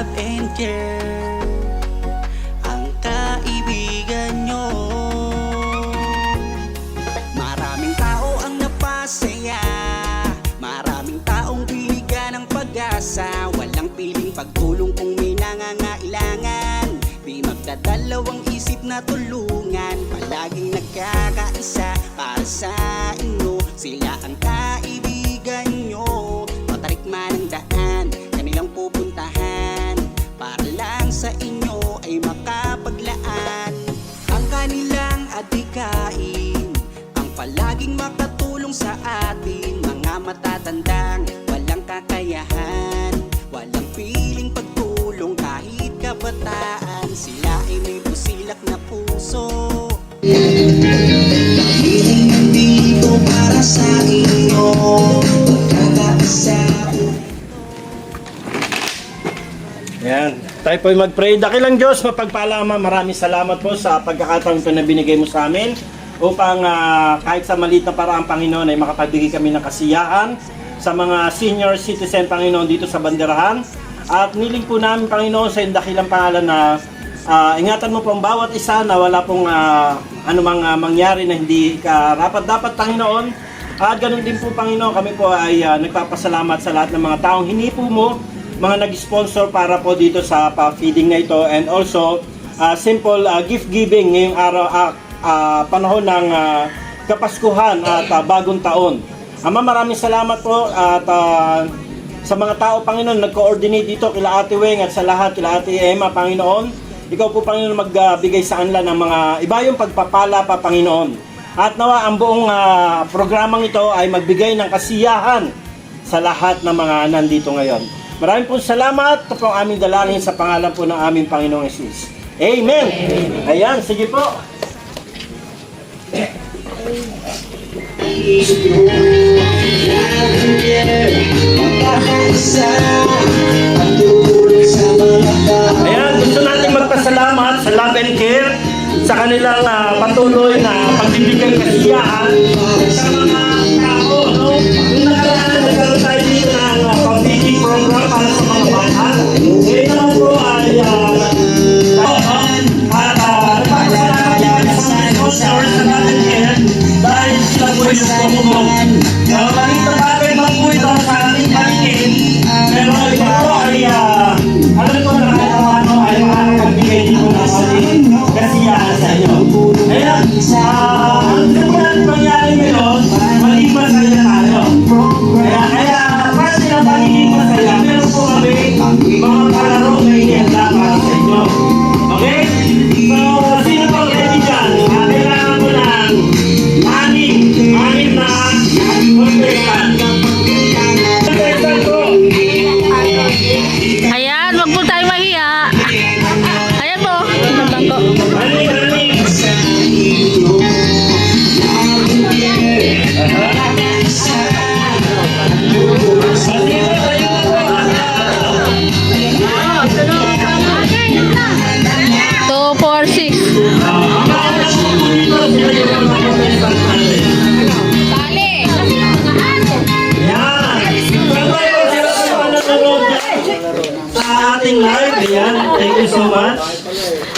love and care. Ang kaibigan nyo. Maraming tao ang napasaya. Maraming taong binigyan ng pag-asa. Walang piling pagtulong kung may nangangailangan. Di magdadalawang isip na tulungan. Palaging nagkakaisa para sa inyo. Sila ang kaibigan nyo. Matarik man ang daan, kanilang pupuntahan lang sa inyo ay makapaglaan? Ang kanilang adikain Ang palaging makatulong sa atin. Mga matatandang walang kakayahan Walang piling pagtulong kahit kabataan. Sila ay may busilak na puso. Piling nandito para sa inyo Magkakaisa Tayo po'y mag-pray. Dakilang Diyos, mapagpala Ama, maraming salamat po sa pagkakataon na binigay mo sa amin upang ah, kahit sa maliit na paraan, Panginoon, ay makapagbigay kami ng kasiyahan sa mga senior citizen, Panginoon, dito sa Banderahan. At niling po namin, Panginoon, sa dakilang pangalan na ah, ingatan mo po ang bawat isa na wala pong ah, anumang ah, mangyari na hindi karapat dapat, Panginoon. At ganun din po, Panginoon, kami po ay ah, nagpapasalamat sa lahat ng mga taong hinipo mo mga nag-sponsor para po dito sa pa-feeding na ito and also uh, simple uh, gift giving ngayong araw uh, uh, panahon ng uh, Kapaskuhan at uh, Bagong Taon. Ama maraming salamat po at uh, sa mga tao Panginoon nag-coordinate dito kila Ate Weng at sa lahat kila Ate Emma Panginoon. Ikaw po Panginoon magbigay sa kanila ng mga iba yung pagpapala pa Panginoon. At nawa ang buong uh, programang ito ay magbigay ng kasiyahan sa lahat ng mga nandito ngayon. Maraming po salamat. Ito po ang aming dalangin sa pangalan po ng aming Panginoong Yesus. Amen. Ayan, sige po. Ayan, gusto natin magpasalamat sa Love and Care sa kanilang ah, patuloy na pagbibigay kasiyahan sa mga sila po yung ating live, ayan. Thank you so much.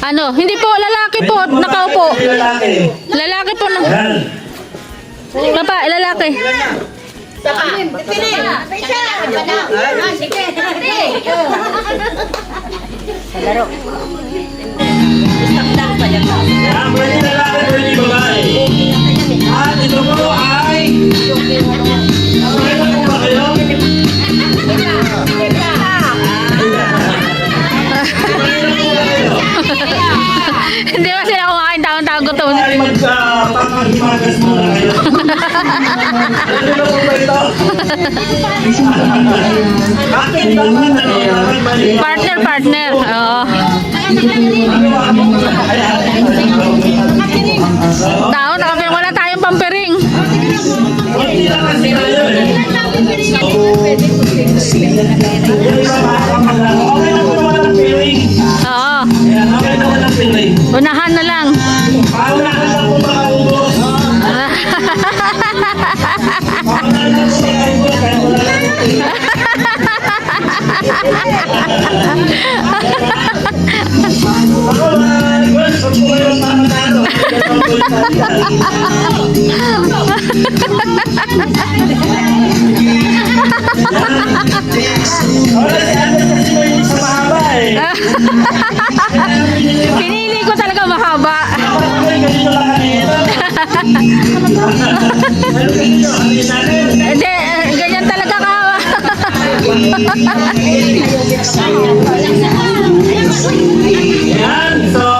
Ano, hindi po, lalaki po, nakaupo. Lalaki. Lalaki po. Na, Ayan. Papa, lalaki. Ayan, pwede lalaki, pwede babae. At ito po ay... Okay na po ba kayo? Gutom? Ay, magpapaghimagas muna kayo. Ano na po ba ito? Bakit naman ano? Partner, partner. Oo. Tao, nakapin wala tayong pampering. Hindi lang kasi tayo eh. Okay na po naman ang feeling. Oo. Okay ang feeling. Unahan na lang. Ahora se hace que se me Pinili ko talaga mahaba. Hindi, eh, ganyan talaga ka. Yan, so.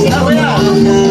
Tama na.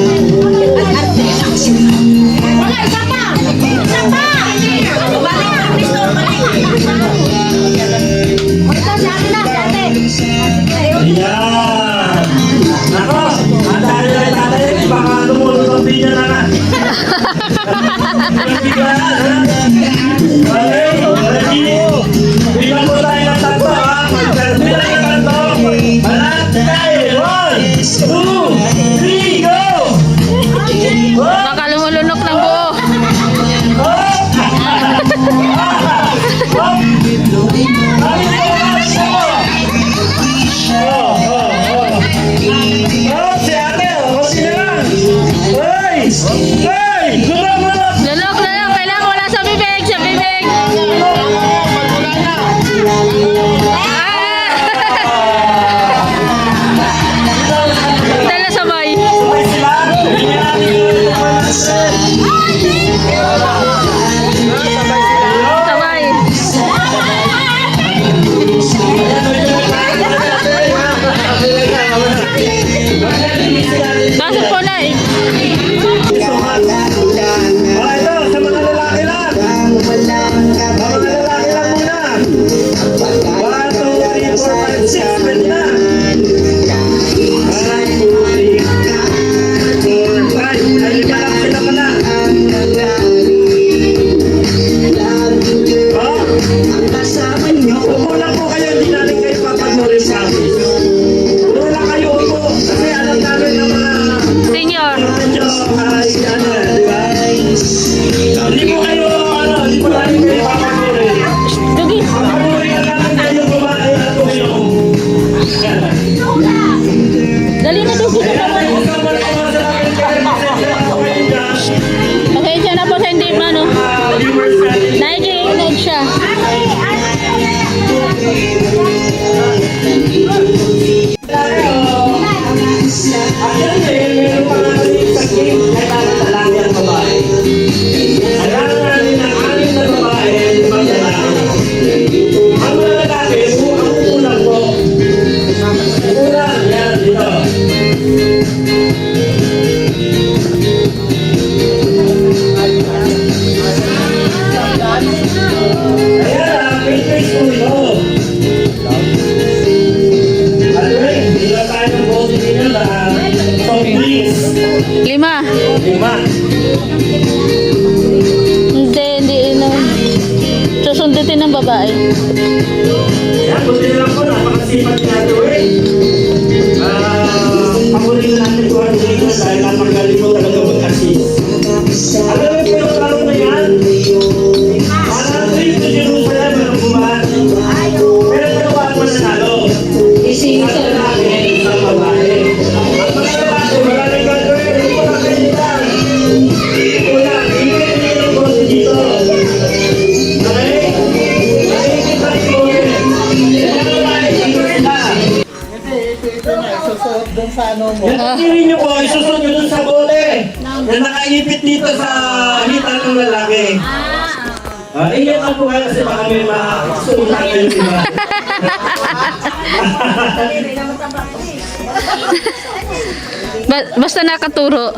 Nakaturo.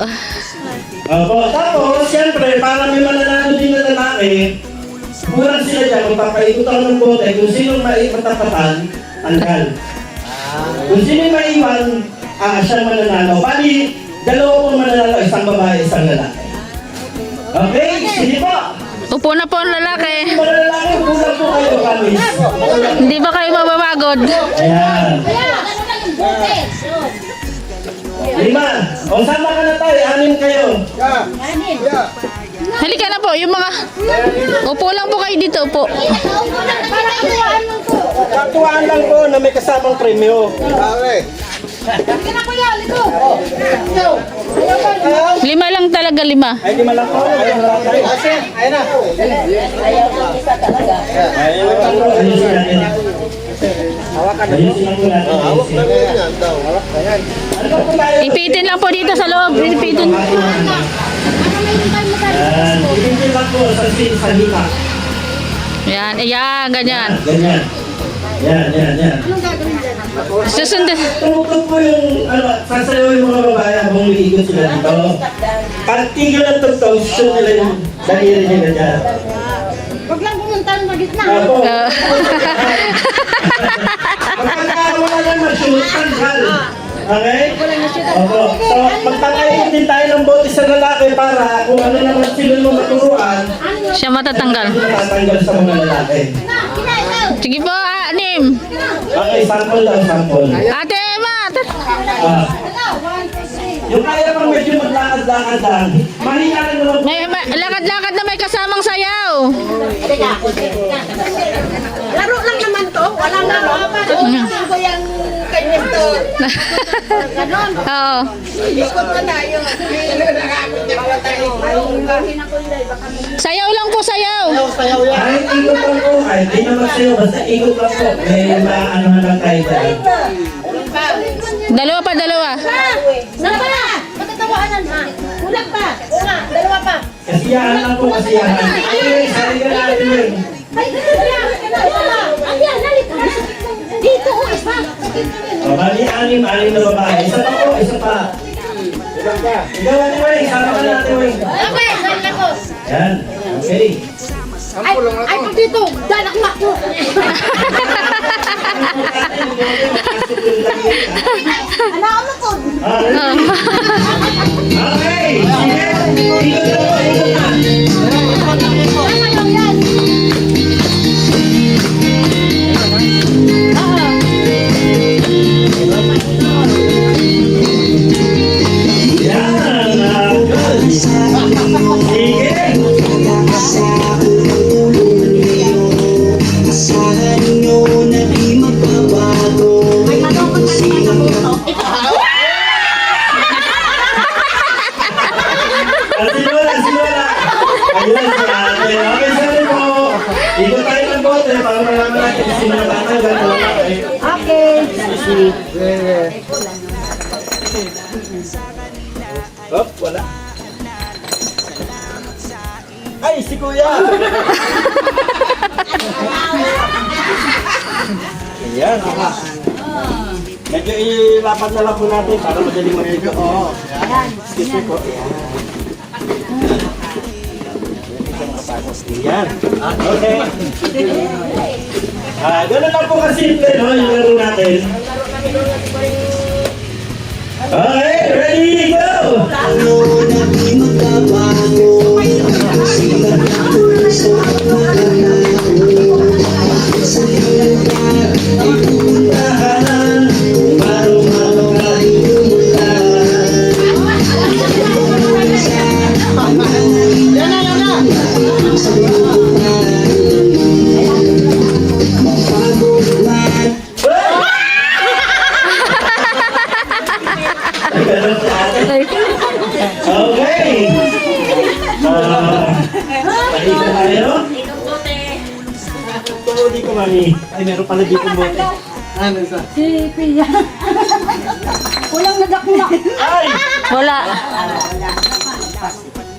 Opo. Tapos, siyempre, para may mananalo din na lalaki, kurang sila dyan, magpapaikot ako ng bote, kung sino maimatapatan, tanggal. Kung sino yung maiwan, ah, siya mananalo. Bali, dalawa po mananalo, isang babae, isang lalaki. Okay, sige po. Upo na po ang lalaki. Mga lalaki, kulang po kayo, promise. Hindi ba kayo mababagod? Ayan. Lima. O, sama ka na tayo, anim kayo. Halika na po, yung mga... Upo lang po kayo dito, upo. Katuwaan lang po na may kasamang premyo. Lima lang talaga, lima. Ay, di man lang po. Ayun tayo. Ayun na. Ayun lang po. Ayusin Ayusin lang po. Hawak na Ano ba po tayo? Ipitin lang po dito sa loob. Ipitin. Yan, ayan, ganyan. Ganyan. Yan, yan, yan. Susundin. Tumutok po yung, ano, sasayaw yung mga babae habang umiikot sila dito. Pag tigil ang tugtog, shoot nila yung daliri niya ganyan. Huwag lang pumunta ng gitna. Apo. Uh, Pagkakaroon na lang mag-shoot, tanggal. Okay? Opo. So, magtatayin din tayo ng bote sa lalaki para kung ano naman sila mo maturuan, siya matatanggal. tatanggal sa mga lalaki. Sige po, ah, anim. Okay, sample lang, sample. Ate Emma. tat- Ah. Yung kaya pang medyo maglakad-lakad lang, mahina lang naman May, may lakad-lakad na may kasamang sayaw. Laro lang naman. Walang laro. Paano ko yung kanyang to? Ganon. Oo. Ikot na tayo. Sayaw lang po, sayaw. Kahit ikot lang po, kahit di naman sa'yo, basta ikot lang po. May maano lang tayo dyan. Dalawa pa, dalawa. Saan pa? Matatawanan ha? Kulang pa. Nga, dalawa pa. Kasiyahan lang po, kasiyahan. Ayun, sarili ka natin yun. Ay, O, bali, anim, anim na babae. Isa pa po, isa pa. Isa pa. Ikaw, ano, Weng? Sama ka natin, Weng. Okay, saan ako? Yan. Okay. Ay, ay, pag dito. Dan ako ako. Ano ako po? Ah, ready? Okay. Sige. Ikot na po, ikot na. Ilapat na lang po natin para madaling makita. Oo. Excuse me po. Ayan. Okay. Ah, ganun lang po kasimple, no? Yung laro natin. Okay, ready, go! Ano na di magbabago Sila na sa meron pala dito bote. Si Pia. Walang nagakuna. Ay! Wala.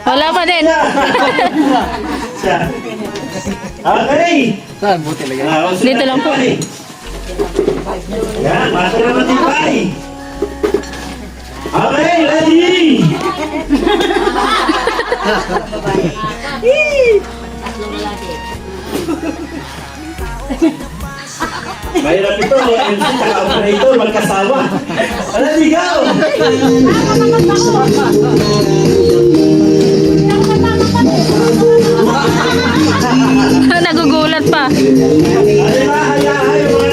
Wala pa din. Okay! Saan? Buti lang Dito lang po. Yan, basta na matibay. Okay, ready! Mahirap ito, MC tsaka operator, magkasawa. Ano, ligaw? Nagugulat pa. Ano ba, hayaan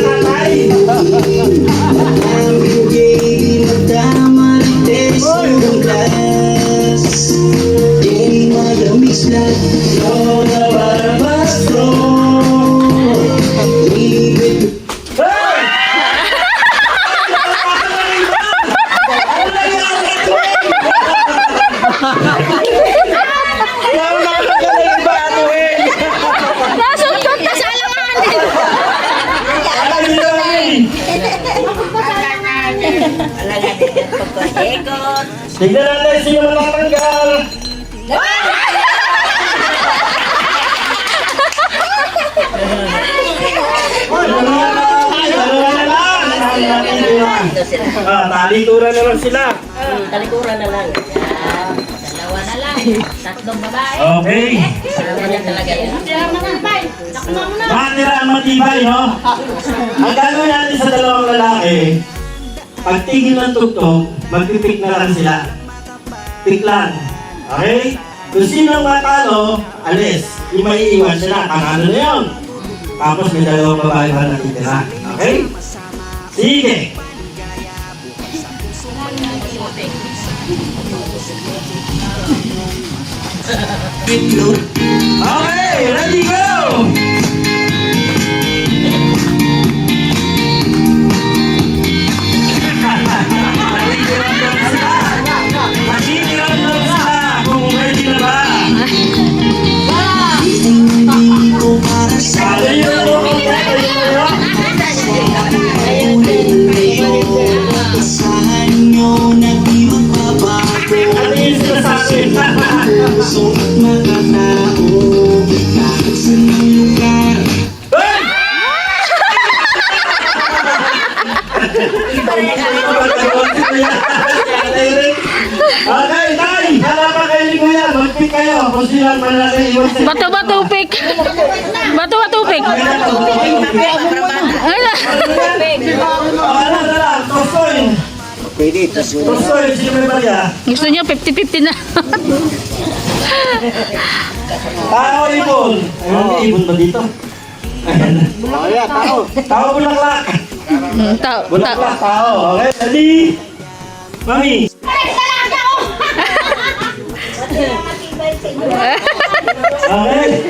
yun. Ah, talikuran na lang sila. Talikuran na lang. Yan. Dalawa na lang. Tatlong babae. Okay. Ganyan talaga yan. Matira ang matibay, no? Ang gagawin natin sa dalawang lalaki, pag tigil ng tugtog, magpipik na lang sila. Pick lang. Okay? Kung sino ang matalo, alis. Yung maiiwan sila, panalo na yun. Tapos may dalawang babae pa natitira. Okay? Sige. Okay, ready go! Pwede, tas Tostoy. Sino may barya? Gusto niya 50-50 na. Tao ibon. Ayun, may ibon ba dito? Ayan. tao. Tao bulaklak. Mm, ta ta Bulaklak, tao. Okay, ready? Mami. Okay.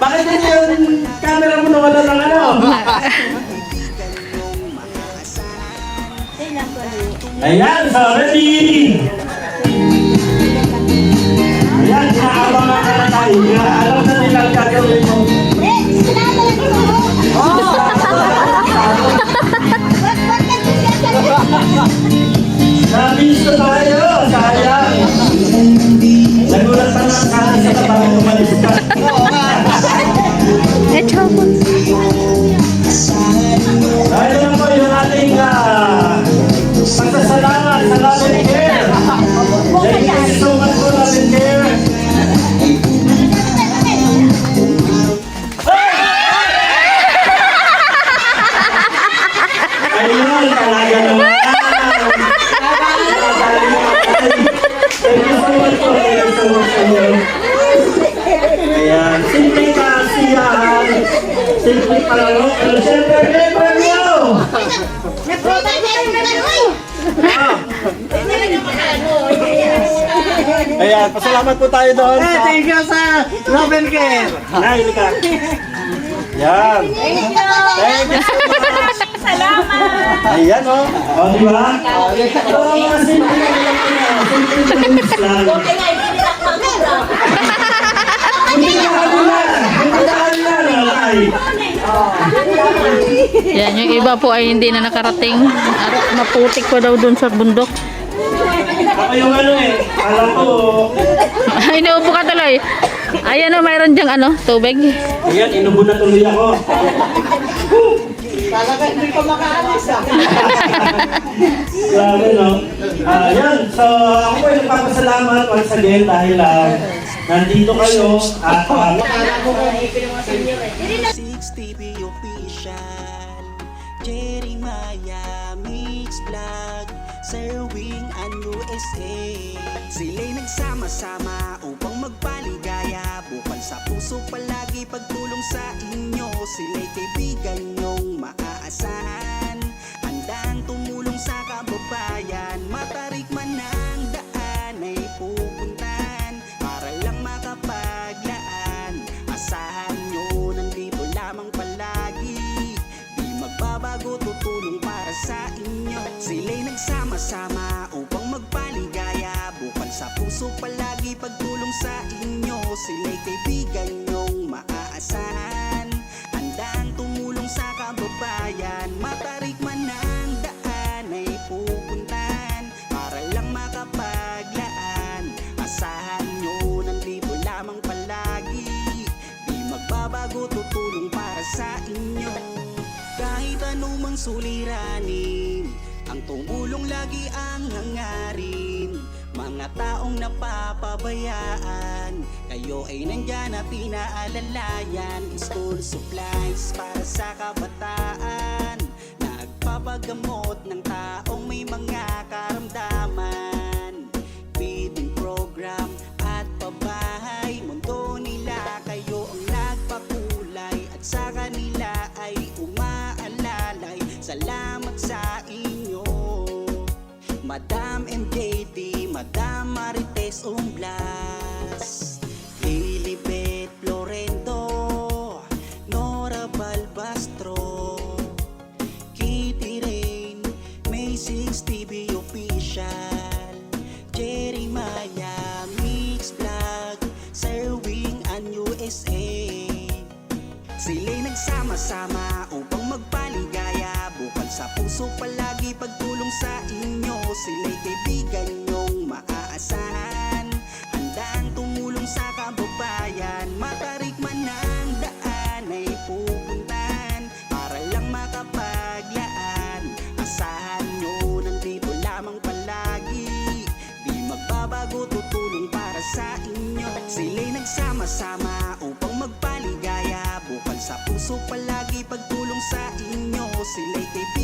Bakit hindi yung camera mo nawala ng ano? Ayan, so ready? Ayan, sinaabangan ka na tayo. Alam na nila ang gagawin mo. Nabis na tayo, sayang. Nagulat pa lang ka sa tabi umalis ka. Ayan, pasalamat po tayo doon sa... Thank you sa and Care Nay, halika. Yan. Thank you so much. Salamat. Ayan, oh. O, di ba? Mga simple lang lang yan. Simple things lang. Hindi na kami na. Hindi na kami na. Nay. Yan, yung iba po ay hindi na nakarating at maputik pa daw dun sa bundok. Ako yung ano eh. Alam ko. Ay, inuubo ka tuloy. Ayan o, mayroon diyang ano, tubig. Ayan, inubo na tuloy ako. Talaga hindi ko makaalis ah. Grabe, no? Ah, yan. So, ako po ay nagpapasalamat once again dahil ah, nandito kayo at ah, 6TV official. Jeremiah Mix Vlog Serving ang USA Sila'y nagsama-sama upang magpaligaya. Bukal sa puso palagi pagtulong sa inyo. Sila'y kaibigan nyong maaasahan. Handang tumulong sa kababayan. Matarik puso palagi pagtulong sa inyo. Sila'y kaibigan nyong maaasahan. Handang tumulong sa kababayan. Matarik man ang daan ay pupuntahan Para lang makapaglaan. Asahan nyo nandito lamang palagi. Di magbabago tutulong para sa inyo. Kahit anumang suliranin Ang tumulong lagi ang hangarin Mga taong napapabayaan. Kayo ay nandyan at inaalalayan. School supplies para sa kabataan. Nagpapagamot ng taong may mga karamdaman inyo Sila'y kaibigan